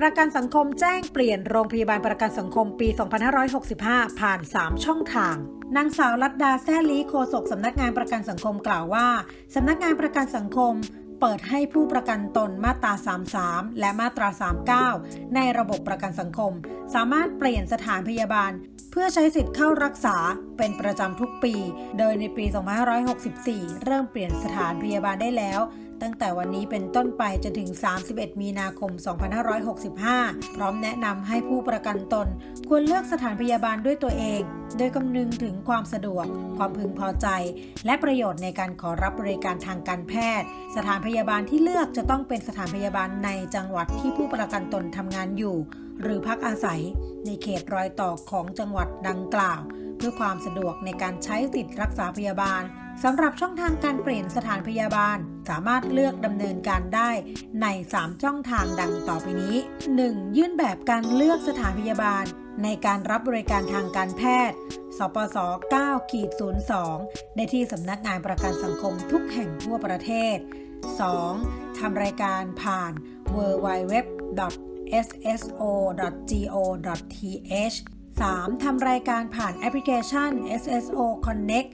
ประกันสังคมแจ้งเปลี่ยนโรงพยาบาลประกันสังคมปี 2565 ผ่าน 3 ช่องทาง นางสาวรัตดาแซ่ลีโฆษกสำนักงานประกันสังคมกล่าวว่าสำนักงานประกันสังคมเปิดให้ผู้ประกันตนมาตรา 33 และมาตรา 39 ในระบบประกันสังคม สามารถเปลี่ยนสถานพยาบาล เพื่อใช้สิทธิ์เข้ารักษาเป็นประจำทุกปี โดยในปี 2564 เริ่มเปลี่ยนสถานพยาบาลได้แล้ว ตั้งแต่วันนี้เป็นต้นไปจนถึง 31 มีนาคม 2565 พร้อมแนะนำให้ผู้ประกันตน ควรเลือกสถานพยาบาลด้วยตัวเอง โดยคำนึงถึงความสะดวก ความพึงพอใจ และประโยชน์ในการขอรับบริการทางการแพทย์ สถานพยาบาลที่เลือกจะต้องเป็นสถานพยาบาลในจังหวัดที่ผู้ประกันตนทำงานอยู่ หรือพักอาศัย ในเขตรอยต่อของจังหวัดดังกล่าว เพื่อความสะดวกในการใช้สิทธิรักษาพยาบาลสำหรับช่องทางการเปลี่ยนสถานพยาบาล สามารถเลือกดำเนินการได้ใน 3 ช่องทางดังต่อไปนี้ 1. ยื่นแบบการเลือกสถานพยาบาล ในการรับบริการทางการแพทย์ สปส 9 ขีด 02ในที่สำนักงานประกันสังคมทุกแห่งทั่วประเทศ 2. ทำรายการผ่าน w w w sso.go.th 3. ทำรายการผ่านแอปพลิเคชัน SSO Connect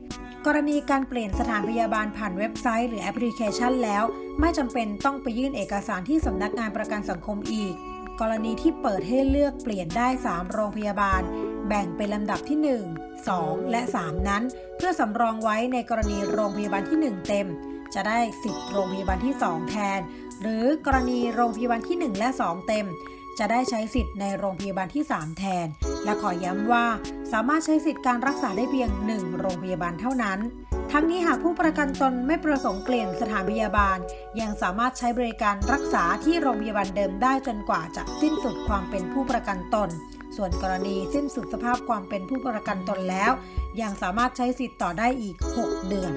กรณีการเปลี่ยนสถานพยาบาลผ่านเว็บไซต์หรือแอปพลิเคชันแล้ว ไม่จำเป็นต้องไปยื่นเอกสารที่สำนักงานประกันสังคมอีก กรณีที่เปิดให้เลือกเปลี่ยนได้ 3 โรงพยาบาล แบ่งเป็นลำดับที่ 1 2 และ 3 นั้น เพื่อสำรองไว้ในกรณีโรงพยาบาลที่ 1 เต็ม จะได้สิทธิ์โรงพยาบาลที่ 2 แทน หรือกรณีโรงพยาบาลที่ 1 และ 2 เต็ม จะได้ใช้สิทธิ์ในโรงพยาบาลที่ 3 แทน และขอย้ำว่าสามารถใช้สิทธิ์การรักษาได้เพียง 1 โรงพยาบาลเท่านั้น ทั้งนี้หากผู้ประกันตนไม่ประสงค์เปลี่ยนสถานพยาบาล ยังสามารถใช้บริการรักษาที่โรงพยาบาลเดิมได้จนกว่าจะสิ้นสุดความเป็นผู้ประกันตน ส่วนกรณีสิ้นสุดสภาพความเป็นผู้ประกันตนแล้ว ยังสามารถใช้สิทธิ์ต่อได้อีก 6 เดือน